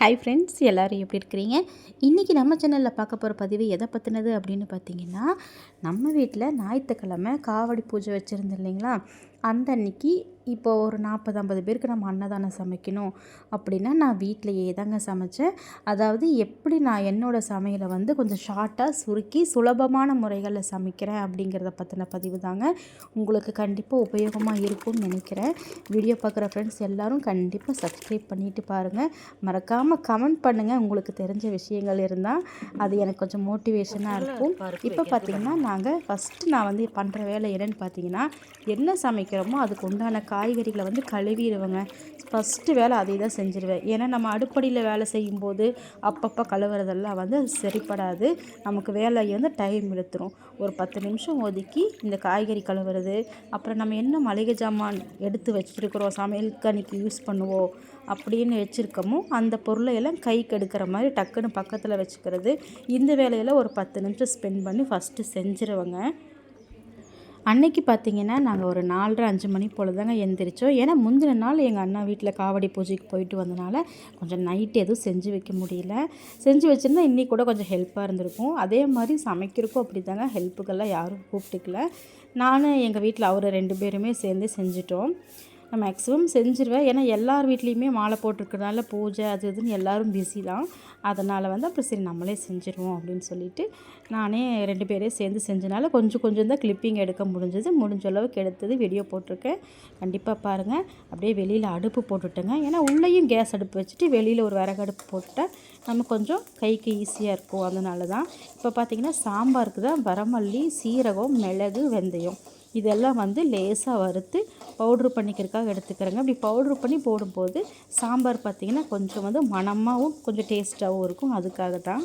Hi friends எல்லோரும் எப்படி இருக்கிறீங்க? இன்றைக்கி நம்ம சேனலில் பார்க்க போகிற பதிவு எதை பற்றினது அப்படின்னு பார்த்தீங்கன்னா நம்ம வீட்டில் ஞாயிற்றுக்கிழமை காவடி பூஜை வச்சுருந்தோம் இல்லைங்களா? அந்த அன்னைக்கு இப்போ ஒரு நாற்பது ஐம்பது பேருக்கு நம்ம அன்னதானம் சமைக்கணும் அப்படின்னா நான் வீட்டிலையே தாங்க சமைச்சேன். அதாவது எப்படி நான் என்னோடய சமையலை வந்து கொஞ்சம் ஷார்ட்டாக சுருக்கி சுலபமான முறைகளில் சமைக்கிறேன் அப்படிங்கிறத பற்றின பதிவு தாங்க. உங்களுக்கு கண்டிப்பாக உபயோகமாக இருக்கும்னு நினைக்கிறேன். வீடியோ பார்க்குற ஃப்ரெண்ட்ஸ் எல்லோரும் கண்டிப்பாக சப்ஸ்கிரைப் பண்ணிவிட்டு பாருங்கள் மறக்காமல் கமெண்ட் பண்ணுங்கள் உங்களுக்கு தெரிஞ்ச விஷயங்கள் இருந்தால் அது எனக்கு கொஞ்சம் மோட்டிவேஷனாக இருக்கும். இப்போ பார்த்திங்கன்னா நாங்கள் ஃபஸ்ட்டு நான் வந்து பண்ணுற வேலை என்னென்னு பார்த்தீங்கன்னா என்ன வைக்கிறோமோ அதுக்கு உண்டான காய்கறிகளை வந்து கழுவிடுவேங்க. ஃபஸ்ட்டு வேலை அதை தான் செஞ்சுருவேன். ஏன்னா நம்ம அடுப்படியில் வேலை செய்யும்போது அப்பப்போ கழுவுறதெல்லாம் வந்து அது சரிப்படாது. நமக்கு வேலையை வந்து டைம் இழுத்துரும். ஒரு பத்து நிமிஷம் ஒதுக்கி இந்த காய்கறி கழுவுறது அப்புறம் நம்ம என்ன மளிகை ஜாமான் எடுத்து வச்சுருக்குறோம் சமையலுக்கு அன்றைக்கி யூஸ் பண்ணுவோம் அப்படின்னு வச்சுருக்கோமோ அந்த பொருளை எல்லாம் கைக்கு எடுக்கிற மாதிரி டக்குன்னு பக்கத்தில் வச்சுக்கிறது. இந்த வேலையெல்லாம் ஒரு பத்து நிமிஷம் ஸ்பெண்ட் பண்ணி ஃபஸ்ட்டு செஞ்சுருவேங்க. அன்னைக்கு பார்த்தீங்கன்னா நாங்கள் ஒரு நாலரை அஞ்சு மணி போல் தாங்க எந்திரிச்சோம். ஏன்னா முந்தின நாள் எங்கள் அண்ணா வீட்டில் காவடி பூஜைக்கு போயிட்டு வந்தனால கொஞ்சம் நைட்டு எதுவும் செஞ்சு வைக்க முடியல. செஞ்சு வச்சுருந்தா இன்றைக்கி கூட கொஞ்சம் ஹெல்ப்பாக இருந்திருக்கும். அதே மாதிரி சமைக்கிறக்கும் அப்படி தாங்க ஹெல்ப்புக்கெல்லாம் யாரும் கூப்பிட்டுக்கல. நானும் எங்கள் வீட்டில் அவர் ரெண்டு பேருமே சேர்ந்து செஞ்சிட்டோம். நான் மேக்ஸிமம் செஞ்சுருவேன். ஏன்னா எல்லார் வீட்லேயுமே மாலை போட்டிருக்கறனால பூஜை அது இதுன்னு எல்லோரும் பிஸி தான். அதனால் வந்து அப்புறம் சரி நம்மளே செஞ்சுருவோம் அப்படின்னு சொல்லிட்டு நானே ரெண்டு பேரே சேர்ந்து செஞ்சனால கொஞ்சம் கொஞ்சம் தான் கிளிப்பிங் எடுக்க முடிஞ்சது. முடிஞ்ச அளவுக்கு எடுத்தது வீடியோ போட்டிருக்கேன். கண்டிப்பாக பாருங்கள் அப்படியே வெளியில் அடுப்பு போட்டுட்டேங்க. ஏன்னா உள்ளேயும் கேஸ் அடுப்பு வச்சுட்டு வெளியில் ஒரு விறகு அடுப்பு போட்டுட்டால் நம்ம கொஞ்சம் கைக்கு ஈஸியாக இருக்கும். அதனால தான். இப்போ பார்த்திங்கன்னா சாம்பாருக்கு தான் வரமல்லி சீரகம் மிளகு வெந்தயம். இதெல்லாம் வந்து லேசாக வறுத்து பவுட்ரு பண்ணிக்கிறதுக்காக எடுத்துக்கிறேங்க. அப்படி பவுட்ரு பண்ணி போடும்போது சாம்பார் பார்த்திங்கன்னா கொஞ்சம் வந்து மணமாகவும் கொஞ்சம் டேஸ்ட்டாகவும் இருக்கும். அதுக்காக தான்.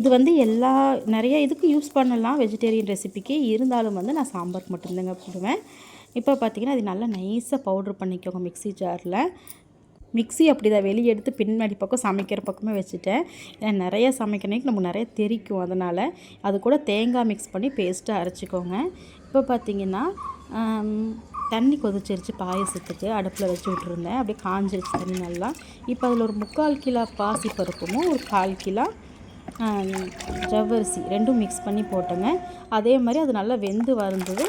இது வந்து எல்லா நிறைய இதுக்கு யூஸ் பண்ணலாம் வெஜிடேரியன் ரெசிபிக்கு. இருந்தாலும் வந்து நான் சாம்பாருக்கு மட்டும்தாங்க போடுவேன். இப்போ பார்த்திங்கன்னா அது நல்லா நைஸாக பவுட்ரு பண்ணிக்கோங்க மிக்சி ஜாரில். மிக்சி அப்படி தான் வெளியே எடுத்து பின்னாடி பக்கம் சமைக்கிற பக்கமே வச்சுட்டேன். ஏன்னா நிறைய சமைக்கணுக்கு நமக்கு நிறைய தெரிக்கும். அதனால் அது கூட தேங்காய் மிக்ஸ் பண்ணி பேஸ்ட்டாக அரைச்சிக்கோங்க. இப்போ பார்த்திங்கன்னா தண்ணி கொதிச்சிருச்சு பாயசத்துக்கு. அடுப்பில் வச்சு விட்ருந்தேன் அப்படியே காஞ்சிருச்சு தண்ணி நல்லா. இப்போ அதில் ஒரு முக்கால் கிலோ பாசி பருப்புமோ ஒரு கால் கிலோ ஜவ்வரிசி ரெண்டும் மிக்ஸ் பண்ணி போட்டேங்க. அதே மாதிரி அது நல்லா வெந்து வருந்தது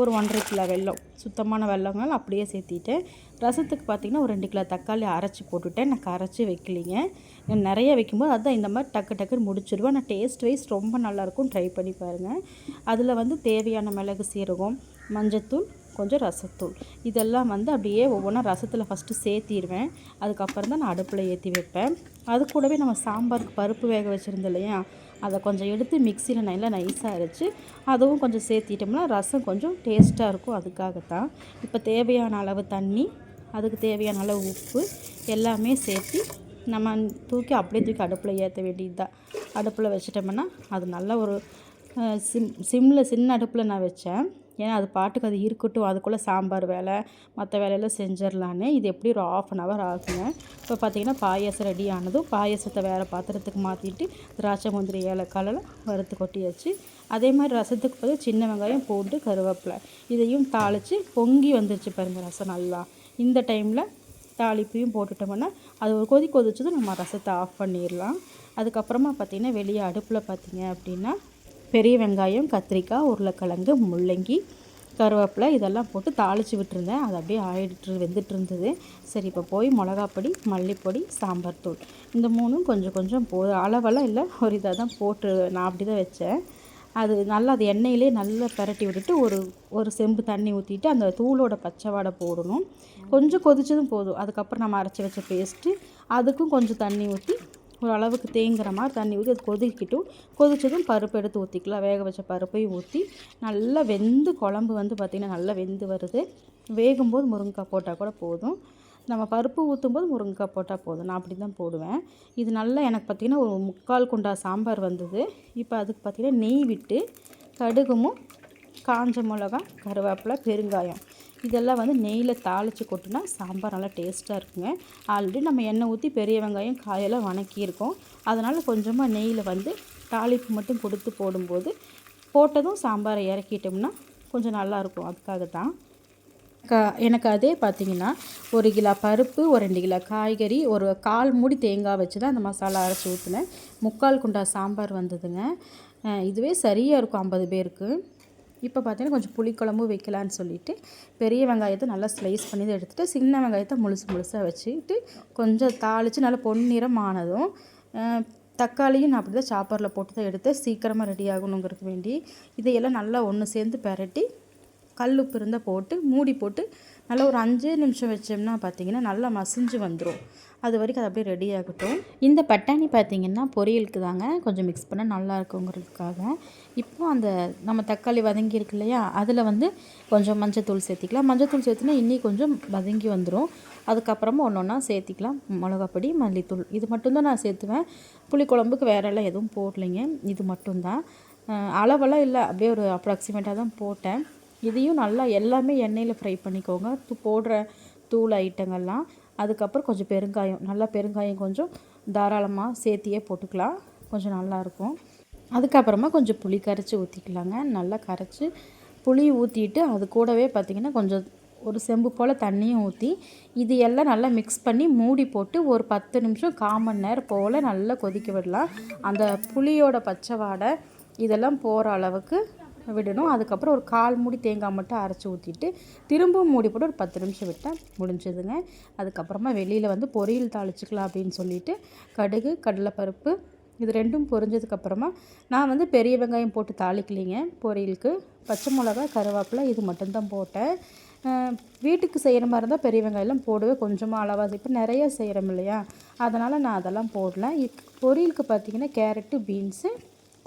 ஒரு ஒன்றரை கிலோ வெல்லம் சுத்தமான வெள்ளங்கள் அப்படியே சேர்த்திட்டேன் ரசத்துக்கு பார்த்திங்கன்னா ஒரு ரெண்டு கிலோ தக்காளி அரைச்சி போட்டுவிட்டேன் நான் அரைச்சி வைக்கலிங்க. நிறைய வைக்கும்போது அதுதான் இந்த மாதிரி டக்கு டக்குன்னு முடிச்சிடுவேன். நான் டேஸ்ட் வைஸ் ரொம்ப நல்லாயிருக்கும் ட்ரை பண்ணி பாருங்கள் அதில் வந்து தேவையான மிளகு சீரகம் மஞ்சத்தூள் கொஞ்சம் ரசத்தூள். இதெல்லாம் வந்து அப்படியே ஒவ்வொன்றா ரசத்தில் ஃபஸ்ட்டு சேர்த்திடுவேன். அதுக்கப்புறம் தான் நான் அடுப்பில் ஏற்றி வைப்பேன். அது கூடவே நம்ம சாம்பாருக்கு பருப்பு வேக வச்சுருந்தோம் இல்லையா? அதை கொஞ்சம் எடுத்து மிக்சியில் நல்லா நைஸாக அரைச்சி அதுவும் கொஞ்சம் சேர்த்திட்டோம்னா ரசம் கொஞ்சம் டேஸ்ட்டாக இருக்கும் அதுக்காகத்தான். இப்போ தேவையான அளவு தண்ணி அதுக்கு தேவையான அளவு உப்பு எல்லாமே சேர்த்து நம்ம தூக்கி அப்படியே தூக்கி அடுப்பில் ஏற்ற வேண்டியது தான் அடுப்பில் வச்சிட்டோம்னா அது நல்ல ஒரு சிம் சிம்மில் சின்ன அடுப்பில் நான் வச்சேன். ஏன்னா அது பாட்டுக்கு அது இருக்கட்டும் அதுக்குள்ளே சாம்பார் வேலை மற்ற வேலையெல்லாம் செஞ்சிடலான்னு இது எப்படி ஒரு ஆஃப் அன் ஹவர் ஆகுங்க. இப்போ பார்த்தீங்கன்னா பாயசம் ரெடி ஆனதும் பாயசத்தை வேறு பாத்திரத்துக்கு மாற்றிட்டு திராட்சை முந்திரி ஏலக்காலெல்லாம் வறுத்து கொட்டியாச்சு. அதே மாதிரி ரசத்துக்கு பார்த்து சின்ன வெங்காயம் போட்டு கருவேப்பிலை இதையும் தாளித்து பொங்கி வந்துருச்சு பாருங்கள் ரசம் நல்லா. இந்த டைமில் தாளிப்பையும் போட்டுட்டோம்னா அது ஒரு கொதி கொதிச்சதும் நம்ம ரசத்தை ஆஃப் பண்ணிடலாம் அதுக்கப்புறமா பார்த்திங்கன்னா வெளியே அடுப்பில் பார்த்திங்க அப்படின்னா பெரிய வெங்காயம் கத்திரிக்காய் உருளைக்கிழங்கு முள்ளங்கி கருவேப்பிலை இதெல்லாம் போட்டு தாளித்து விட்டுருந்தேன். அது அப்படியே ஆயிட்டு வெந்துட்டு இருந்தது சரி இப்போ போய் மிளகாப்பொடி மல்லிப்பொடி சாம்பார் தூள். இந்த மூணும் கொஞ்சம் கொஞ்சம் போ அளவெல்லாம் இல்லை. ஒரு இதாக தான் போட்டு நான் அப்படி தான் வச்சேன். அது நல்லா அது எண்ணெயிலே நல்லா பரட்டி விட்டுட்டு ஒரு ஒரு செம்பு தண்ணி ஊற்றிட்டு அந்த தூளோட பச்சை வாடை போடணும். கொஞ்சம் கொதிச்சதும் போதும். அதுக்கப்புறம் நம்ம அரைச்சி வச்ச பேஸ்ட்டு அதுக்கும் கொஞ்சம் தண்ணி ஊற்றி ஒரு அளவுக்கு தேங்குற மாதிரி தண்ணி ஊற்றி அது கொதிக்கிட்டும் கொதித்ததும் பருப்பு எடுத்து ஊற்றிக்கலாம் வேக வச்ச பருப்பையும் ஊற்றி நல்லா வெந்து குழம்பு வந்து பார்த்திங்கன்னா நல்லா வெந்து வருது. வேகும்போது முருங்கைக்காய் போட்டால் கூட போதும். நம்ம பருப்பு ஊற்றும்போது முருங்கைக்காய் போட்டால் போதும். நான் அப்படி தான் போடுவேன். இது நல்லா எனக்கு பார்த்திங்கன்னா ஒரு முக்கால் குண்டா சாம்பார் வந்தது. இப்போ அதுக்கு பார்த்திங்கன்னா நெய் விட்டு கடுகும் காஞ்ச மிளகா கருவேப்பிலை பெருங்காயம். இதெல்லாம் வந்து நெய்யில் தாளித்து கொட்டினா சாம்பார் நல்லா டேஸ்ட்டாக இருக்குங்க. ஆல்ரெடி நம்ம எண்ணெய் ஊற்றி பெரிய வெங்காயம் காயெல்லாம் வணக்கியிருக்கோம். அதனால் கொஞ்சமாக நெய்யில் வந்து தாளிப்பு மட்டும் கொடுத்து போடும்போது போட்டதும் சாம்பாரை இறக்கிட்டோம்னா கொஞ்சம் நல்லாயிருக்கும் அதுக்காக தான். க எனக்கு அதே பார்த்திங்கன்னா ஒரு கிலோ பருப்பு ஒரு ரெண்டு கிலோ காய்கறி ஒரு கால் மூடி தேங்காய் வச்சு தான் அந்த மசாலா அரைச்சி ஊற்றினேன் முக்கால் குண்டா சாம்பார் வந்ததுங்க. இதுவே சரியாக இருக்கும் ஐம்பது பேருக்கு. இப்போ பார்த்தீங்கன்னா கொஞ்சம் புளிக்குழம்பு வைக்கலான்னு சொல்லிவிட்டு பெரிய வெங்காயத்தை நல்லா ஸ்லைஸ் பண்ணி எடுத்துகிட்டு சின்ன வெங்காயத்தை முழுசு முழுசாக வச்சுட்டு கொஞ்சம் தாளித்து நல்லா பொன்னிறம் ஆனதும் தக்காளியும் நான் அப்படி தான் சாப்பரில் போட்டு தான் எடுத்து சீக்கிரமாக ரெடி ஆகணுங்கிறதுக்கு வேண்டி இதையெல்லாம் நல்லா ஒன்று சேர்ந்து பெரட்டி கல் உப்பு இருந்தால் போட்டு மூடி போட்டு நல்லா ஒரு அஞ்சு நிமிஷம் வச்சோம்னா பார்த்தீங்கன்னா நல்லா மசிஞ்சு வந்துடும் அது வரைக்கும் அது அப்படியே ரெடி ஆகட்டும். இந்த பட்டாணி பார்த்திங்கன்னா பொரியலுக்கு தாங்க கொஞ்சம் மிக்ஸ் பண்ணால் நல்லா இருக்குங்கிறதுக்காக. இப்போ அந்த நம்ம தக்காளி வதங்கி இருக்கு இல்லையா அதில் வந்து கொஞ்சம் மஞ்சத்தூள் சேர்த்திக்கலாம். மஞ்சத்தூள் சேர்த்துனா இன்னி கொஞ்சம் வதங்கி வந்துடும் அதுக்கப்புறமா ஒன்று ஒன்றா சேர்த்திக்கலாம். மிளகாப்பொடி மல்லித்தூள் இது மட்டும்தான் நான் சேர்த்துவேன். புளிக்குழம்புக்கு வேறெல்லாம் எதுவும் போடலைங்க. இது மட்டும்தான். அளவெல்லாம் இல்லை. அப்படியே ஒரு அப்ராக்சிமேட்டாக தான் போட்டேன். இதையும் நல்லா எல்லாமே எண்ணெயில் ஃப்ரை பண்ணிக்கோங்க. போடுற தூள் ஐட்டங்கள்லாம். அதுக்கப்புறம் கொஞ்சம் பெருங்காயம் நல்லா பெருங்காயம் கொஞ்சம் தாராளமாக சேர்த்தியே போட்டுக்கலாம். கொஞ்சம் நல்லாயிருக்கும் அதுக்கப்புறமா கொஞ்சம் புளி கரைச்சி ஊற்றிக்கலாங்க நல்லா கரைச்சி புளி ஊற்றிட்டு அது கூடவே பார்த்திங்கன்னா கொஞ்சம் ஒரு செம்பு போல் தண்ணியும் ஊற்றி இது எல்லாம் நல்லா மிக்ஸ் பண்ணி மூடி போட்டு ஒரு பத்து நிமிஷம் காமன் நேரம் போல் நல்லா கொதிக்க விடலாம். அந்த புளியோட பச்சை வாடை இதெல்லாம் போகிற அளவுக்கு விடணும். அதுக்கப்புறம் ஒரு கால் மூடி தேங்காய் மட்டும் அரைச்சி ஊற்றிட்டு திரும்பவும் மூடி போட்டு ஒரு பத்து நிமிஷம் விட்டால் முடிஞ்சதுங்க. அதுக்கப்புறமா வெளியில் வந்து பொரியல் தாளிச்சிக்கலாம் அப்படின்னு சொல்லிட்டு கடுகு கடலைப்பருப்பு இது ரெண்டும் பொரிஞ்சதுக்கப்புறமா நான் வந்து பெரிய வெங்காயம் போட்டு தாளிக்கலிங்க பொரியலுக்கு. பச்சை மிளகா கருவேப்பிலை இது மட்டும்தான் போட்டேன். வீட்டுக்கு செய்கிற மாதிரி இருந்தால் பெரிய வெங்காயம்லாம் போடவே கொஞ்சமாக அளவாக இப்போ நிறைய செய்கிறோம் இல்லையா? அதனால் நான் அதெல்லாம் போடல. பொரியலுக்கு பார்த்திங்கன்னா கேரட்டு பீன்ஸு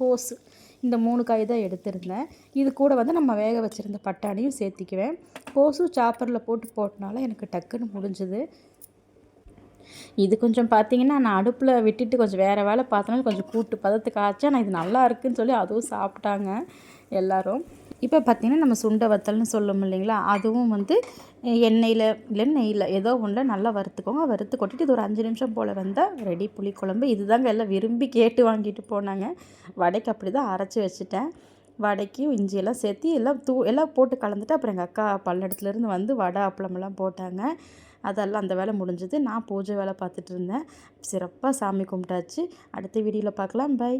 கோஸு. இந்த மூணு காய் தான் எடுத்திருந்தேன். இது கூட வந்து நம்ம வேக வச்சுருந்த பட்டாணியும் சேர்த்திக்குவேன். கோசு சாப்பரில் போட்டு போட்டனால எனக்கு டக்குன்னு முடிஞ்சுது. இது கொஞ்சம் பார்த்தீங்கன்னா நான் அடுப்பில் விட்டுட்டு கொஞ்சம் வேறு வேலை பார்த்தனால கொஞ்சம் கூட்டு பதத்துக்கு ஆச்சா நான் இது நல்லா இருக்குதுன்னு சொல்லி அதுவும் சாப்பிட்டாங்க எல்லோரும். இப்போ பார்த்திங்கன்னா நம்ம சுண்டை வத்தல்னு சொல்லும் இல்லைங்களா? அதுவும் வந்து எண்ணெயில் இல்லை நெய்யில் ஏதோ ஒன்றில் நல்லா வறுத்துக்கோங்க. வறுத்து கொட்டிட்டு இது ஒரு அஞ்சு நிமிஷம் போல் வந்தால் ரெடி புளிக்குழம்பு இதுதாங்க எல்லாம் விரும்பி கேட்டு வாங்கிட்டு போனாங்க. வடைக்கு அப்படி தான் அரைச்சி வச்சுட்டேன். வடைக்கும் இஞ்சியெல்லாம் சேர்த்து எல்லாம் தூ எல்லாம் போட்டு கலந்துட்டு அப்புறம் எங்கள் அக்கா பல்லடத்துலேருந்து வந்து வடை அப்பளமெல்லாம் போட்டாங்க. அதெல்லாம் அந்த வேலை முடிஞ்சது. நான் பூஜை வேலை பார்த்துட்டு இருந்தேன். சிறப்பாக சாமி கும்பிட்டாச்சு. அடுத்த வீடியோவில் பார்க்கலாம். பை.